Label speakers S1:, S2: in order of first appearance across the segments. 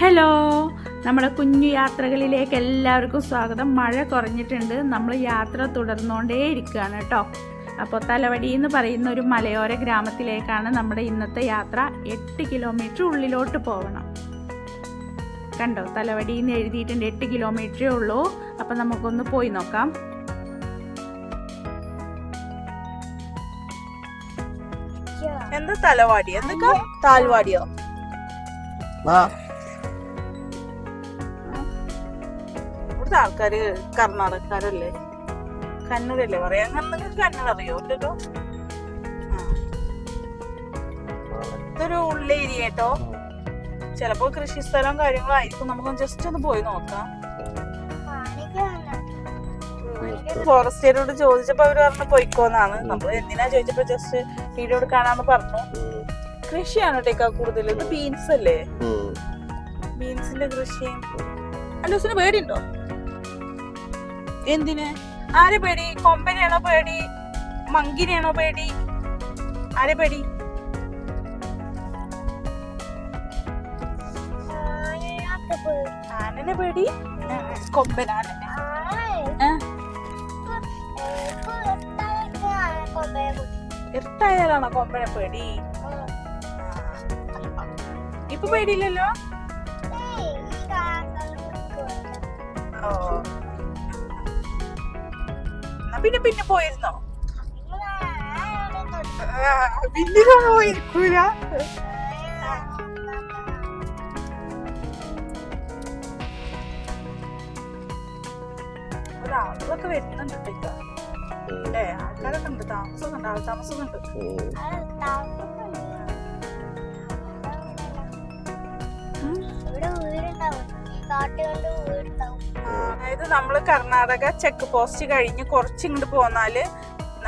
S1: Hello നമ്മുടെ കുഞ്ഞു യാത്രകളിലേക്ക് എല്ലാവർക്കും സ്വാഗതം. മഴ കുറഞ്ഞിട്ടുണ്ട്. നമ്മൾ യാത്ര തുടർന്നുകൊണ്ടേ ഇരിക്കുകയാണ് കേട്ടോ. അപ്പോൾ തലവടി എന്ന് പറയുന്ന ഒരു മലയോര ഗ്രാമത്തിലേക്കാണ് നമ്മുടെ ഇന്നത്തെ യാത്ര എട്ട് കിലോമീറ്റർ ഉള്ളിലോട്ട് പോകണം കണ്ടോ? തലവടി എന്ന് എഴുതിയിട്ടുണ്ട് എട്ട് കിലോമീറ്ററേ ഉള്ളൂ. അപ്പം നമുക്കൊന്ന് പോയി നോക്കാം.
S2: എന്താ തലവാടി? എന്തൊക്കെ താൽവാടിയോ
S3: ആ.
S2: ഇവിടുത്തെ ആൾക്കാർ കർണാടകക്കാരല്ലേ? കന്നഡല്ലേ പറയാ? അങ്ങനെ നിങ്ങൾക്ക് കന്നഡ അറിയോ കേട്ടോ. ഇതൊരു ഉള്ള ഏരിയ കേട്ടോ. ചിലപ്പോ കൃഷി സ്ഥലം കാര്യങ്ങളും ആയിരിക്കും. നമുക്ക് ജസ്റ്റ് ഒന്ന് പോയി നോക്കാം. ഫോറസ്റ്റേരോട് ചോദിച്ചപ്പോ അവർ പറഞ്ഞു പോയിക്കോന്നാണ്. നമ്മൾ എന്തിനാ ചോദിച്ചപ്പോ ജസ്റ്റ് വീഡിയോ എടുക്കാനാന്ന് പറഞ്ഞു. കൃഷിയാണ് കേട്ടേക്കാ കൂടുതൽ ഇത് ബീൻസ് അല്ലേ. ബീൻസിന്റെ കൃഷിയും അല്ലൂസിന് പേടിയുണ്ടോ? എന്തിന്? ആരെ പേടി? കൊമ്പനെയാണോ പേടി? മങ്കിനെയാണോ പേടി? ആരെ പേടി? ആനനെ പേടി? കൊമ്പനാണ്. ഇരുട്ടായാലാണോ കൊമ്പനെ പേടി? ഇപ്പൊ പേടിയില്ലല്ലോ? ഓ. പിന്നെ പിന്നെ പോയിരുന്നോ? പിന്നെ പോയിരിക്കൂല. ആളുകളൊക്കെ വരുന്നുണ്ട് അല്ലേ? ആൾക്കാരൊക്കെ ഉണ്ട് താമസമൊക്കെ ഉണ്ട് ആൾ താമസമൊക്കെ ഉണ്ട്.
S4: ഇവിടെ വീടുണ്ടാവും വീടുണ്ടാവും
S2: അതായത് നമ്മൾ കർണാടക ചെക്ക് പോസ്റ്റ് കഴിഞ്ഞ് കുറച്ച് ഇങ്ങോട്ട് പോന്നാൽ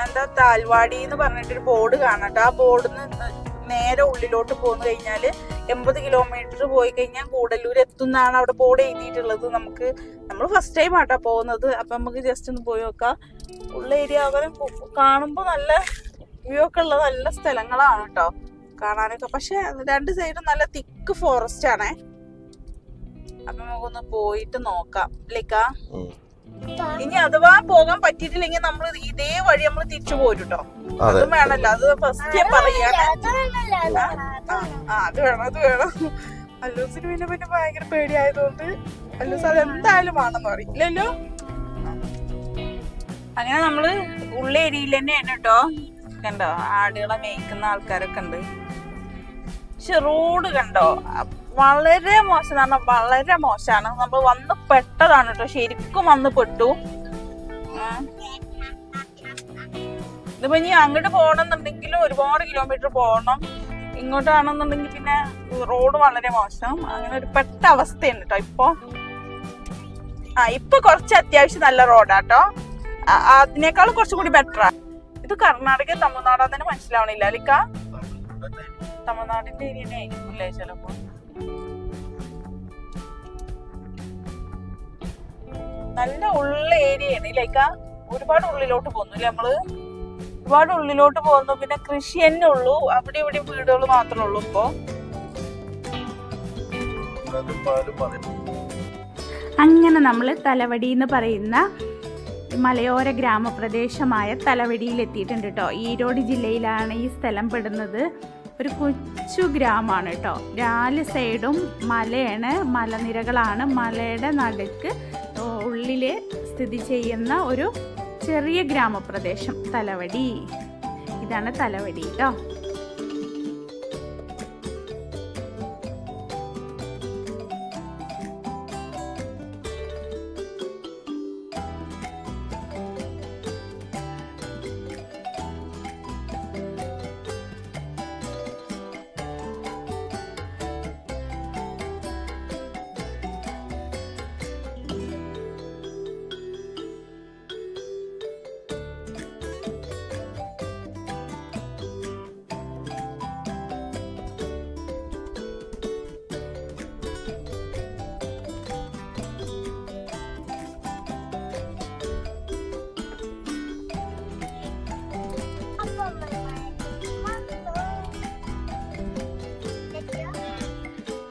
S2: എന്താ താൽവാടി എന്ന് പറഞ്ഞിട്ടൊരു ബോർഡ് കാണട്ടോ. ആ ബോർഡിൽ നിന്ന് നേരെ ഉള്ളിലോട്ട് പോന്നു കഴിഞ്ഞാൽ എൺപത് കിലോമീറ്റർ പോയി കഴിഞ്ഞാൽ കൂടല്ലൂർ എത്തുന്നാണ് അവിടെ ബോർഡ് എഴുതിയിട്ടുള്ളത് നമുക്ക്. നമ്മൾ ഫസ്റ്റ് ടൈം ആട്ടാ പോകുന്നത്. അപ്പൊ നമുക്ക് ജസ്റ്റ് ഒന്ന് പോയി നോക്കാം. ഉള്ള ഏരിയ അവരെ കാണുമ്പോൾ നല്ല വ്യൂ ഒക്കെ ഉള്ള നല്ല സ്ഥലങ്ങളാണ് കേട്ടോ കാണാനൊക്കെ. പക്ഷെ രണ്ട് സൈഡും നല്ല തിക്ക് ഫോറസ്റ്റ് ആണേ. അപ്പൊ നമുക്കൊന്ന് പോയിട്ട് നോക്കാം. ലൈക്ക? ഇനി അഥവാ പോകാൻ പറ്റിയിട്ടില്ലെങ്കിൽ നമ്മൾ ഇതേ വഴി നമ്മൾ തിരിച്ചു പോരുട്ടോ.
S3: അതും.
S2: വേണല്ലോ. അത് ഫസ്റ്റ് പറയാണ് അത് വേണം അത് വേണം. അല്ലൂസിന് പിന്നെ പിന്നെ ഭയങ്കര പേടിയായതുകൊണ്ട് അല്ലൂസ് അത് എന്തായാലും വേണമെന്ന് പറയില്ലല്ലോ അങ്ങനെ നമ്മൾ ഉള്ള ഏരിയയിൽ തന്നെയാണ് കേട്ടോ. കണ്ടോ? ആടുകളെ മേയ്ക്കുന്ന ആൾക്കാരൊക്കെ ഉണ്ട്. പക്ഷെ റോഡ് കണ്ടോ? വളരെ മോശം. എന്ന് പറഞ്ഞാൽ വളരെ മോശമാണ്. നമ്മൾ വന്ന് പെട്ടതാണ് കേട്ടോ ശരിക്കും വന്ന് പെട്ടു. ഇതിപ്പോ ഇനി അങ്ങോട്ട് പോകണമെന്നുണ്ടെങ്കിലും ഒരുപാട് കിലോമീറ്റർ പോകണം ഇങ്ങോട്ടാണെന്നുണ്ടെങ്കിൽ പിന്നെ റോഡ് വളരെ മോശം. അങ്ങനെ ഒരു പെട്ട അവസ്ഥയുണ്ട് കേട്ടോ ഇപ്പൊ. ആ ഇപ്പൊ കുറച്ച് അത്യാവശ്യം നല്ല റോഡാട്ടോ അതിനേക്കാളും കുറച്ചും കൂടി ബെറ്ററാ ഇത് കർണാടക തമിഴ്നാടാന്ന് തന്നെ മനസ്സിലാവണില്ല അല്ലിക്ക തമിഴ്നാടിന്റെ ഏരിയ ആയിരിക്കും അല്ലേ ചിലപ്പോ? നല്ല ഉള്ള ഏരിയയാണ് ഇല്ലേക്ക ഒരുപാട് ഉള്ളിലോട്ട് പോകുന്നു അല്ലേ നമ്മൾ? ഒരുപാട് ഉള്ളിലോട്ട് പോകുന്നു. പിന്നെ കൃഷി തന്നെ ഉള്ളൂ. അവിടെ ഇവിടെ വീടുകൾ മാത്രമേ ഉള്ളൂ ഇപ്പൊ.
S1: അങ്ങനെ നമ്മൾ തലവടി എന്ന് പറയുന്ന മലയോര ഗ്രാമപ്രദേശമായ തലവടിയിൽ എത്തിയിട്ടുണ്ട് കേട്ടോ ഈരോട് ജില്ലയിലാണ് ഈ സ്ഥലം പെടുന്നത്. ഒരു കൊച്ചു ഗ്രാമമാണ് കേട്ടോ നാല് സൈഡും മലയാണ് മലനിരകളാണ്. മലയുടെ നടുക്ക് ഉള്ളിൽ സ്ഥിതി ചെയ്യുന്ന ഒരു ചെറിയ ഗ്രാമപ്രദേശം തലവടി. ഇതാണ് തലവടി കേട്ടോ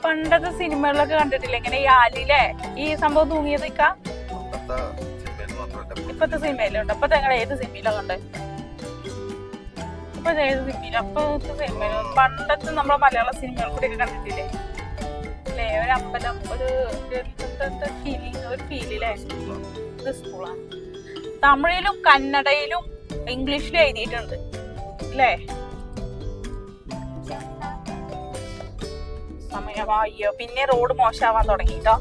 S2: പണ്ടത്തെ സിനിമകളിലൊക്കെ കണ്ടിട്ടില്ല? ഇങ്ങനെ ഈ ആലിലെ ഈ സംഭവം തൂങ്ങിയത് ഇക്ക? ഇപ്പത്തെ സിനിമയിലുണ്ട്. അപ്പൊ ഞങ്ങൾ ഏത് സിനിമയിലാ കണ്ടേ? ഇപ്പൊ ഏത് സിനിമയില? അപ്പത്തെ സിനിമയിലും പണ്ടത്തെ നമ്മളെ മലയാള സിനിമകൾ കൂടി ഒക്കെ കണ്ടിട്ടില്ലേ? അല്ലേ? ഒരു അമ്പലം ഒരു ഫീലിംഗ് ഒരു ഫീലില്ലേ ഇത് സ്കൂളാണ് തമിഴിലും കന്നഡയിലും ഇംഗ്ലീഷിലും എഴുതിയിട്ടുണ്ട്. അല്ലേ? സമയം അയ്യോ പിന്നെ റോഡ് മോശമാവാൻ തുടങ്ങി കേട്ടോ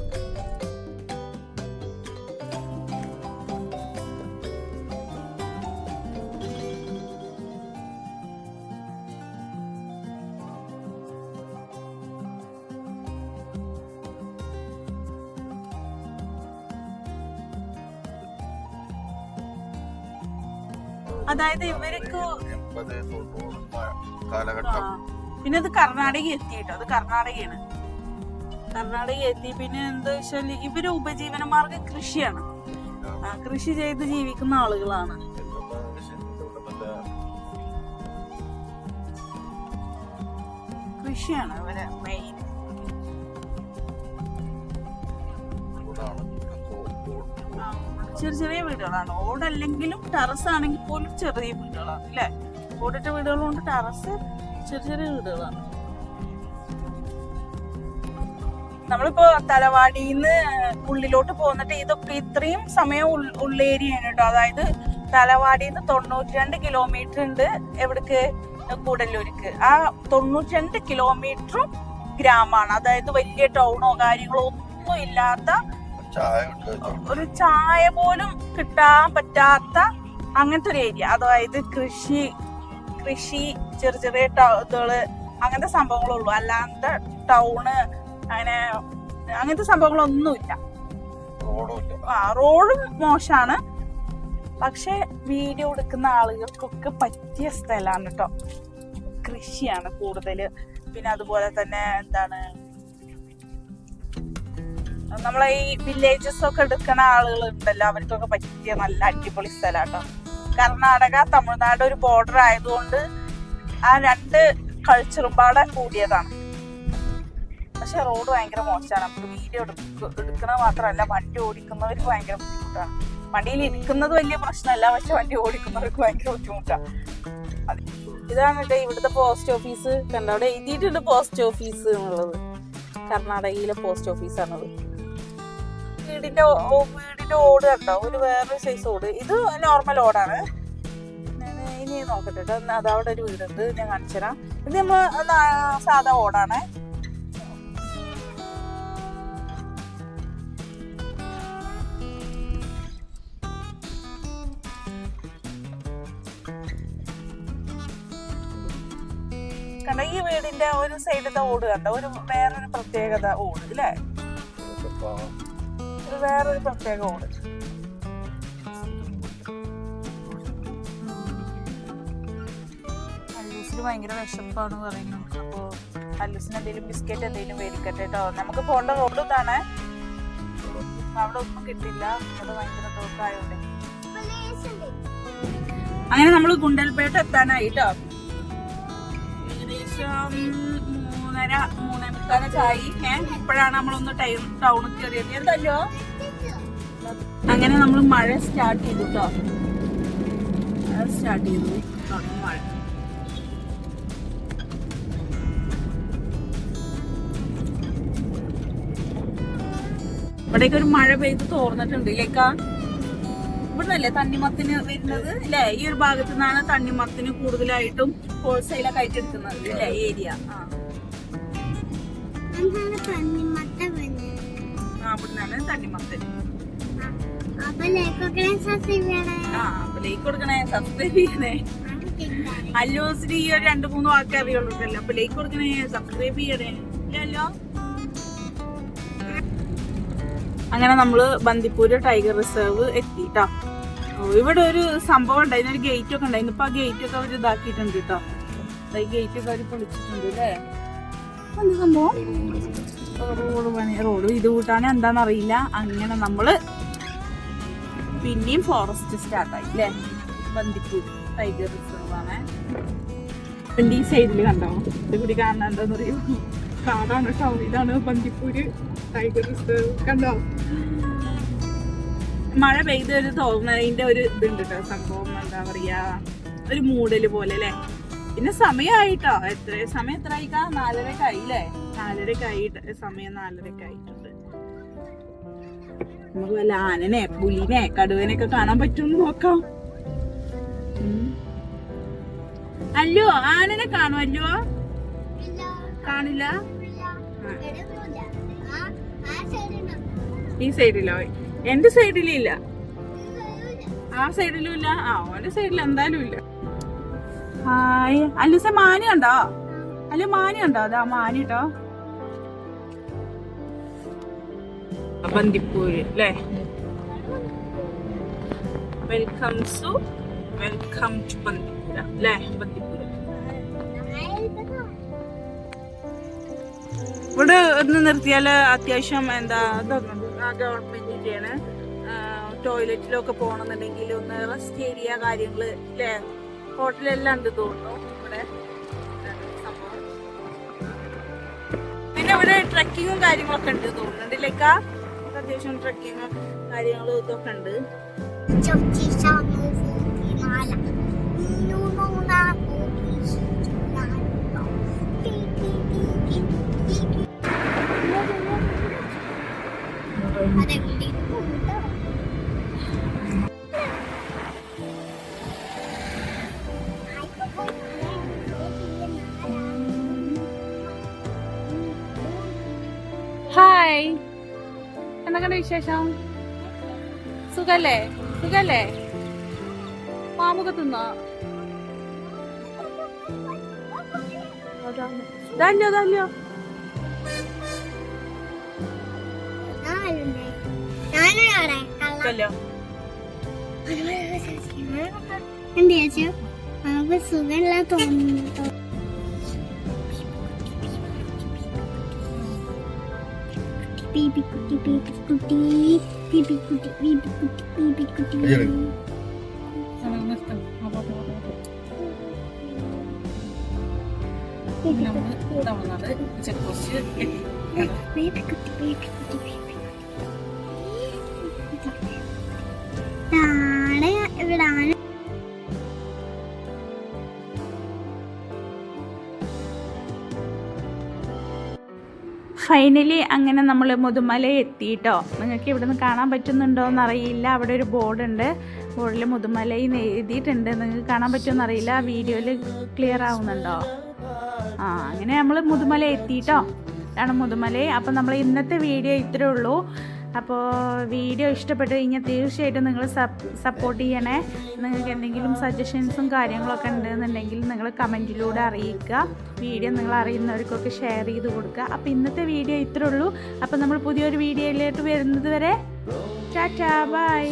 S2: അതായത് ഇവർക്ക്.
S3: കാലഘട്ടം.
S2: പിന്നെ അത് കർണാടക എത്തി കേട്ടോ അത് കർണാടകയാണ്. കർണാടക എത്തി. പിന്നെ എന്താ വെച്ചാൽ ഇവർ ഉപജീവന മാർഗം കൃഷിയാണ് കൃഷി ചെയ്ത് ജീവിക്കുന്ന ആളുകളാണ്. കൃഷിയാണ് അവർ മെയിൻ ചെറിയ ചെറിയ വീടുകളാണ്. ഓടല്ലെങ്കിലും ടെറസ് ആണെങ്കിൽ പോലും ചെറിയ വീടുകളാണ് അല്ലേ? ഓടിട്ട വീടുകളുണ്ട് ടെറസ് ചെറിയ ചെറിയ വീടുകളാണ്. നമ്മളിപ്പോ തലവാടിന്ന് ഉള്ളിലോട്ട് പോന്നിട്ട് ഇതൊക്കെ ഇത്രയും സമയം ഉൾ- ഉള്ളേരിയാണ് കേട്ടോ. അതായത് തലവാടിന്ന് തൊണ്ണൂറ്റി രണ്ട് കിലോമീറ്റർ ഉണ്ട് എവിടേക്ക് കൂടല്ലൂർക്ക് ആ തൊണ്ണൂറ്റി രണ്ട് കിലോമീറ്ററും ഗ്രാമമാണ്. അതായത് വലിയ ടൗണോ കാര്യങ്ങളോ ഒന്നും ഇല്ലാത്ത ഒരു ചായ പോലും കിട്ടാൻ പറ്റാത്ത അങ്ങനത്തെ ഒരു ഏരിയ അതായത് കൃഷി കൃഷി ചെറിയ ചെറിയ ഇതുകൾ അങ്ങനത്തെ സംഭവങ്ങളുള്ളൂ. അല്ലാണ്ട് ടൗണ് അങ്ങനെ അങ്ങനത്തെ സംഭവങ്ങളൊന്നുമില്ല. ആ റോഡും മോശാണ്. പക്ഷെ വീഡിയോ എടുക്കുന്ന ആളുകൾക്കൊക്കെ പറ്റിയ സ്ഥലമാണ് കേട്ടോ കൃഷിയാണ് കൂടുതൽ. പിന്നെ അതുപോലെ തന്നെ എന്താണ് നമ്മളെ ഈ വില്ലേജസ് ഒക്കെ എടുക്കുന്ന ആളുകൾ ഉണ്ടല്ലോ അവർക്കൊക്കെ പറ്റിയ നല്ല അടിപൊളി സ്ഥലാട്ടോ. കർണാടക തമിഴ്നാട് ഒരു ബോർഡർ ആയതുകൊണ്ട് ആ രണ്ട് കൾച്ചറും പാടെ കൂടിയതാണ്. പക്ഷെ റോഡ് ഭയങ്കര മോശമാണ്. നമുക്ക് വീഡിയോ എടുക്കുന്നത് മാത്രമല്ല വണ്ടി ഓടിക്കുന്നവർക്ക് ഭയങ്കര ബുദ്ധിമുട്ടാണ്. വണ്ടിയിൽ ഇരിക്കുന്നത് വലിയ പ്രശ്നമല്ല പക്ഷെ വണ്ടി ഓടിക്കുന്നവർക്ക് ഭയങ്കര ബുദ്ധിമുട്ടാണ്. ഇതാണ് കേട്ടോ ഇവിടുത്തെ പോസ്റ്റ് ഓഫീസ് കണ്ടവിടെ എഴുതിയിട്ടുണ്ട് പോസ്റ്റ് ഓഫീസ് എന്നുള്ളത്. കർണാടകയിലെ പോസ്റ്റ് ഓഫീസാണത് വീടിന്റെ വീടിന്റെ ഓട് കണ്ടോ? ഒരു വേറൊരു സൈസ് ഓട്. ഇത് നോർമൽ ഓടാണ്. ഇനി നോക്കട്ടെ. കേട്ടോ അവിടെ അതവിടെ ഒരു വീടുണ്ട്. ഞാൻ കാണിച്ചുതരാം ഇത് നമ്മൾ സാധാ ഓടാണ്. കണ്ടോ? ഈ വീടിന്റെ ഒരു സൈഡിലത്തെ ഓട് കണ്ടോ? ഒരു വേറൊരു പ്രത്യേകത ഓട് അല്ലേ? വേറൊരു പ്രത്യേക ഓട് അല്ലൂസിന് ഭയങ്കര വിശപ്പാണ് പറയുന്നത്. അപ്പോ അല്ലൂസിന് എന്തെങ്കിലും ബിസ്ക്കറ്റ് എന്തെങ്കിലും മേടിക്കട്ടെ കേട്ടോ നമുക്ക് പോകേണ്ട റോഡ് ഇതാണ്. അവിടെ ഒന്നും കിട്ടില്ല. അത് ഭയങ്കര തോക്കായോണ്ട് അങ്ങനെ നമ്മൾ ഗുണ്ടൽപേട്ട എത്താനായി കേട്ടോ ഏകദേശം മൂന്നര മൂന്നേ മുക്കാലൊക്കെ ഏഹ് ഇപ്പോഴാണ് നമ്മളൊന്ന് ടൈം ടൗണിൽ കയറിയത്. എന്തല്ലോ? അങ്ങനെ നമ്മൾ മഴ സ്റ്റാർട്ട് ചെയ്തു കേട്ടോ മഴ സ്റ്റാർട്ട് ചെയ്തു. തുടങ്ങി മഴ. ഇവിടേക്ക് ഒരു മഴ പെയ്ത് തോർന്നിട്ടുണ്ട്. ഇല്ലേക്കാ? ഇവിടുന്നല്ലേ തണ്ണിമത്തിന് വരുന്നത്? ഇല്ലേ? ഈ ഒരു ഭാഗത്തു നിന്നാണ് തണ്ണിമത്തിന് കൂടുതലായിട്ടും ഹോൾസെയിലൊക്കെ ആയിട്ട് എടുക്കുന്നത്. ഈ ഏരിയ ആ ഇവിടുന്നാണ് തണ്ണിമത്തൻ. ലൈക്ക് കൊടുക്കണേ സബ്സ്ക്രൈബ് ചെയ്യണേ. അല്ലോസിന് ഈ ഒരു രണ്ട് മൂന്ന് വാക്കേ അറിയുള്ളൂ അപ്പൊ ലൈക്ക് കൊടുക്കണേ സബ്സ്ക്രൈബ് ചെയ്യണേ. ഇല്ലല്ലോ അങ്ങനെ നമ്മൾ ബന്ദിപ്പൂര് ടൈഗർ റിസർവ് എത്തിട്ടോ. ഇവിടെ ഒരു സംഭവം ഉണ്ടായിരുന്നു. ഒരു ഗേറ്റ് ഒക്കെ ഉണ്ടായിരുന്നു. ഇപ്പൊ ആ ഗേറ്റ് ഒക്കെ അവർ ഇതാക്കിയിട്ടുണ്ട് കേട്ടോ. ഈ ഗേറ്റ് ഒക്കെ അവർ പൊളിച്ചിട്ടുണ്ട് അല്ലേ? എന്ത് സംഭവം? റോഡ് പണി റോഡ് ഇത് കൂട്ടാൻ എന്താണെന്ന് അറിയില്ല അങ്ങനെ നമ്മൾ പിന്നെയും ഫോറസ്റ്റ് സ്റ്റാർട്ടായി അല്ലേ ബന്ദിപ്പൂർ ടൈഗർ റിസർവ് ആണ്. ഈ സൈഡിൽ കണ്ടോ? ഇത് കൂടി കാണാൻ അറിയോ? കാടാണ് കേട്ടോ. ഇതാണ് ബന്ദിപ്പൂര് ടൈഗർ റിസർവ് കണ്ടോ? മഴ പെയ്ത് ഒരു തോന്നതിന്റെ ഒരു ഇതുണ്ട് കേട്ടോ. സംഭവം എന്താ പറയാ? ഒരു മൂടൽ പോലെ അല്ലേ പിന്നെ സമയമായിട്ടോ എത്ര സമയം എത്ര ആയിക്കാ നാലരക്കായില്ലേ നാലരക്കായിട്ട് നാലരക്ക് സമയം നാലരക്ക് ആയിട്ടുണ്ട് നമുക്ക് വല്ല ആനനെ പുലിനെ കടുവനെ ഒക്കെ കാണാൻ പറ്റുമെന്ന് നോക്കാം. അല്ലോ ആനനെ കാണുമല്ലോ കാണില്ല? ഈ സൈഡിലോ? എന്റെ സൈഡിലില്ല ആ സൈഡിലും ഇല്ല? ആ ഓന്റെ സൈഡിൽ എന്തായാലും ഇല്ല. ഹായ്. അല്ലൂസ മാനി ഉണ്ടോ അല്ല മാനി ഉണ്ടോ അതാ മാനി കേട്ടോ ബന്ദിപ്പൂര് അല്ലേ welcome to welcome to Bandipur അല്ലേ ബന്ദിപ്പൂര ഇവിടെ ഒന്ന് നിർത്തിയാൽ അത്യാവശ്യം എന്താ ഗവൺമെന്റിന്റെയാണ് ടോയ്ലറ്റിലൊക്കെ പോകണമെന്നുണ്ടെങ്കിൽ ഒന്ന് റെസ്റ്റ് ഏരിയ കാര്യങ്ങൾ അല്ലേ ഹോട്ടലെല്ലാം ഉണ്ട് തോന്നുന്നു ഇവിടെ സംഭവം പിന്നെ ഇവിടെ ട്രക്കിങ്ങും കാര്യങ്ങളൊക്കെ ഉണ്ട് തോന്നുന്നുണ്ട് ലേക്ക അത്യാവശ്യം ട്രക്കിങ്ങും കാര്യങ്ങളും ഇതൊക്കെ ഉണ്ട്. വിശേഷം? സുഖല്ലേ? സുഖല്ലേ? പാമ്പൊക്കെ തിന്നോ ധന്യോ ഇതല്ലോ
S4: എന്താ ചേച്ചി? അവ സുഖമില്ല തോന്നുന്നു ബേബി കുട്ടി ബേബി കുട്ടി ബേബി കുട്ടി ബേബി കുട്ടി ബേബി കുട്ടി
S3: ശരി.
S2: ചെക്ക് പോസ്റ്റ്
S4: ബേബി കുട്ടി
S1: ഫൈനലി അങ്ങനെ നമ്മൾ മുതുമല എത്തിയിട്ടോ നിങ്ങൾക്ക് ഇവിടുന്ന് കാണാൻ പറ്റുന്നുണ്ടോ എന്നറിയില്ല. അവിടെ ഒരു ബോർഡുണ്ട്. ബോർഡിൽ മുതുമലയിൽ എഴുതിയിട്ടുണ്ട്. നിങ്ങൾക്ക് കാണാൻ പറ്റുമെന്ന് അറിയില്ല വീഡിയോയിൽ ക്ലിയർ ആവുന്നുണ്ടോ? ആ അങ്ങനെ നമ്മൾ മുതുമല എത്തിയിട്ടോ ഇതാണ് മുതുമല അപ്പം നമ്മൾ ഇന്നത്തെ വീഡിയോ ഇത്രയേ ഉള്ളൂ. അപ്പോൾ വീഡിയോ ഇഷ്ടപ്പെട്ട് കഴിഞ്ഞാൽ തീർച്ചയായിട്ടും നിങ്ങൾ സപ്പോർട്ട് ചെയ്യണേ. നിങ്ങൾക്ക് എന്തെങ്കിലും സജഷൻസും കാര്യങ്ങളൊക്കെ ഉണ്ടെന്നുണ്ടെങ്കിൽ നിങ്ങൾ കമന്റിലൂടെ അറിയിക്കുക. വീഡിയോ നിങ്ങൾ അറിയുന്നവർക്കൊക്കെ ഷെയർ ചെയ്ത് കൊടുക്കുക. അപ്പോൾ ഇന്നത്തെ വീഡിയോ ഇത്രേ ഉള്ളൂ. അപ്പോൾ നമ്മൾ പുതിയൊരു വീഡിയോയിലോട്ട് വരുന്നത് വരെ ടാറ്റാ ബൈ